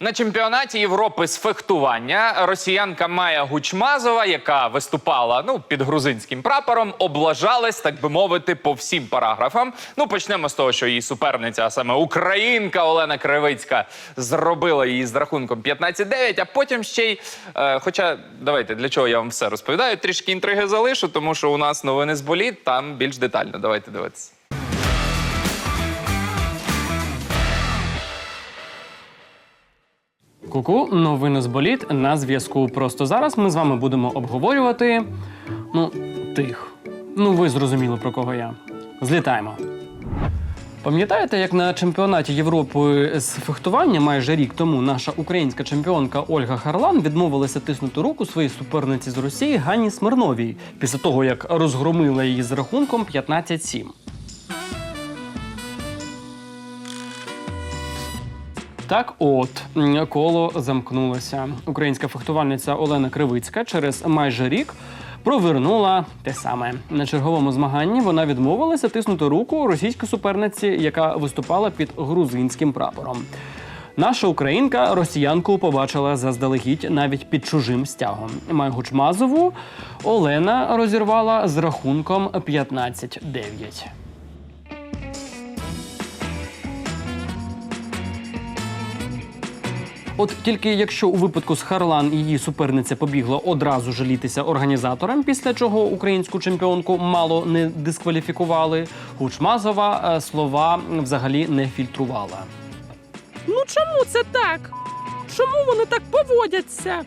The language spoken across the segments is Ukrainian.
На чемпіонаті Європи з фехтування росіянка Майя Гучмазова, яка виступала ну під грузинським прапором, облажалась, так би мовити, по всім параграфам. Ну почнемо з того, що її суперниця, а саме українка Олена Кривицька, зробила її з рахунком 15-9, а потім ще й. Е, хоча давайте для чого я вам все розповідаю, трішки інтриги залишу, тому що у нас новини з боліт, там більш детально. Давайте дивитися. Куку, новини з боліт на зв'язку. Просто зараз ми з вами будемо обговорювати. Ну, тих. Ну, ви зрозуміли про кого я. Злітаємо. Пам'ятаєте, як на чемпіонаті Європи з фехтування майже рік тому наша українська чемпіонка Ольга Харлан відмовилася тиснути руку своїй суперниці з Росії Гані Смирновій після того, як розгромила її з рахунком 15-7. Так, от коло замкнулося. Українська фехтувальниця Олена Кривицька через майже рік провернула те саме. На черговому змаганні вона відмовилася тиснути руку російській суперниці, яка виступала під грузинським прапором. Наша українка росіянку побачила заздалегідь навіть під чужим стягом. Майгу Чмазову Олена розірвала з рахунком 15-9. От тільки якщо у випадку з Харлан її суперниця побігла одразу жалітися організаторам, після чого українську чемпіонку мало не дискваліфікували, Гучмазова е, слова взагалі не фільтрувала. Ну чому це так? Чому вони так поводяться?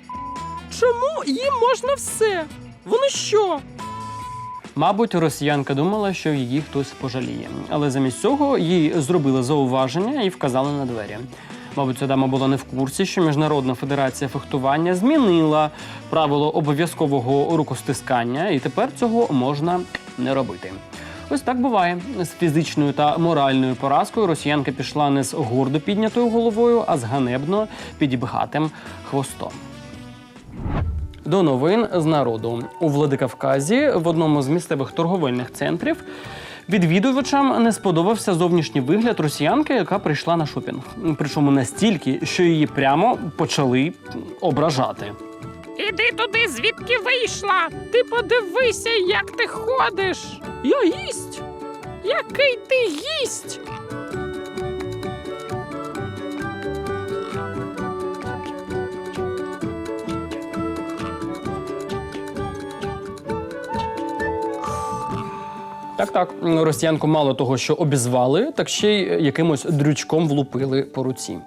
Чому їм можна все? Вони що? Мабуть, росіянка думала, що її хтось пожаліє, але замість цього їй зробили зауваження і вказали на двері. Мабуть, ця дама була не в курсі, що Міжнародна федерація фехтування змінила правило обов'язкового рукостискання, і тепер цього можна не робити. Ось так буває. З фізичною та моральною поразкою росіянка пішла не з гордо піднятою головою, а з ганебно підібгатим хвостом. До новин з народу у Владикавказі в одному з місцевих торговельних центрів відвідувачам не сподобався зовнішній вигляд росіянки, яка прийшла на шопінг. Причому настільки, що її прямо почали ображати. Іди туди, звідки вийшла. Ти подивися, як ти ходиш. Я гість. Який ти гість? Так, так, росіянку мало того, що обізвали, так ще й якимось дрючком влупили по руці.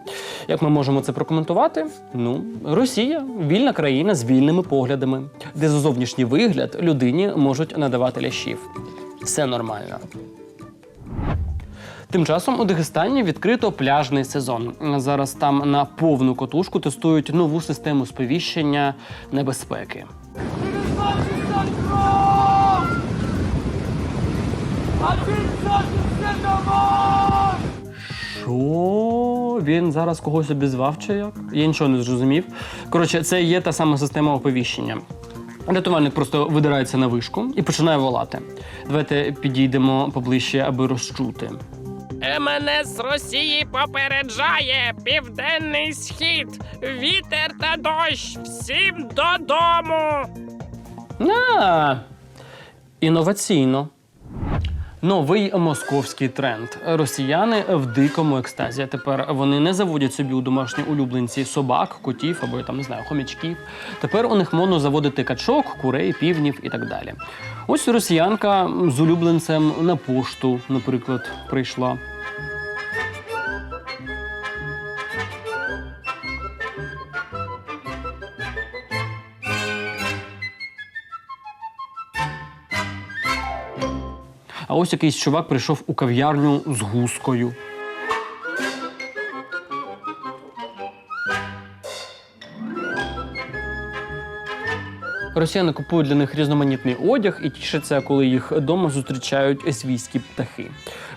Як ми можемо це прокоментувати? Ну, Росія вільна країна з вільними поглядами, де за зовнішній вигляд людині можуть надавати лящів. Все нормально. Тим часом у Дагестані відкрито пляжний сезон. Зараз там на повну котушку тестують нову систему сповіщення небезпеки. Що? Він зараз когось обізвав чи як? Я нічого не зрозумів. Коротше, це є та сама система оповіщення. Рятувальник просто видирається на вишку і починає волати. Давайте підійдемо поближче, аби розчути. МНС Росії попереджає південний схід. Вітер та дощ. Всім додому. А, інноваційно. Новий московський тренд. Росіяни в дикому екстазі. Тепер вони не заводять собі у домашні улюбленці собак, котів або там не знаю, хомячків. Тепер у них модно заводити качок, курей, півнів і так далі. Ось росіянка з улюбленцем на пошту, наприклад, прийшла. А ось якийсь чувак прийшов у кав'ярню з гускою. Росіяни купують для них різноманітний одяг і тішаться, коли їх вдома зустрічають свійські птахи.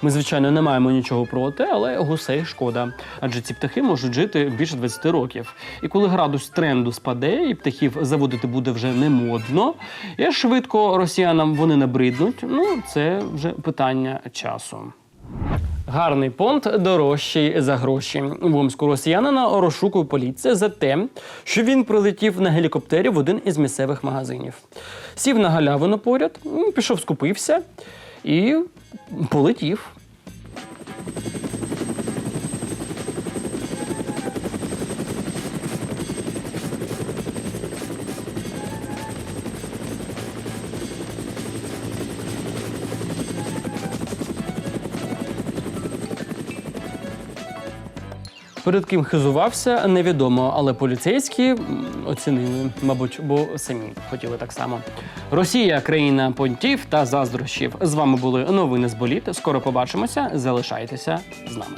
Ми, звичайно, не маємо нічого проти, але гусей шкода. Адже ці птахи можуть жити більше 20 років. І коли градус тренду спаде, і птахів заводити буде вже не модно, і швидко росіянам вони набриднуть. Ну, це вже питання часу. Гарний понт дорожчий за гроші. В Омську росіянина розшукує поліція за те, що він прилетів на гелікоптері в один із місцевих магазинів. Сів на галявину поряд, пішов, скупився і полетів. Перед ким хизувався, невідомо, але поліцейські оцінили, мабуть, бо самі хотіли так само. Росія країна понтів та заздрощів. З вами були новини з боліт. Скоро побачимося. Залишайтеся з нами.